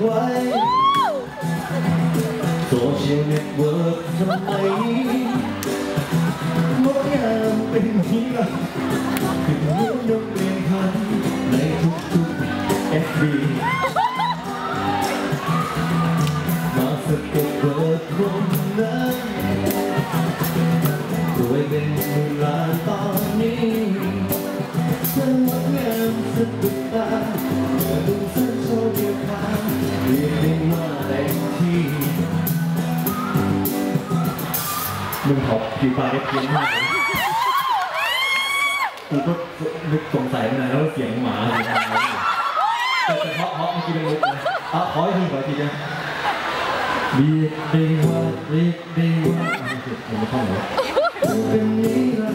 quay. Social Network năm ấy, Mỗi nhà mình là Mình muốn đông มึงขอบผิวปากได้เพี้ยนมากเลยกูก็นึกสงสัยมานานแล้วเสียงหมาหรืออะไรแต่เฉพาะเพราะเมื่อกี้เป็นมุกนะอะขออีกทีขออีกทีนะบีเดงว่าบีเดงว่าอะไม่เก็บผมไม่เข้าหรอเป็นนี้ละ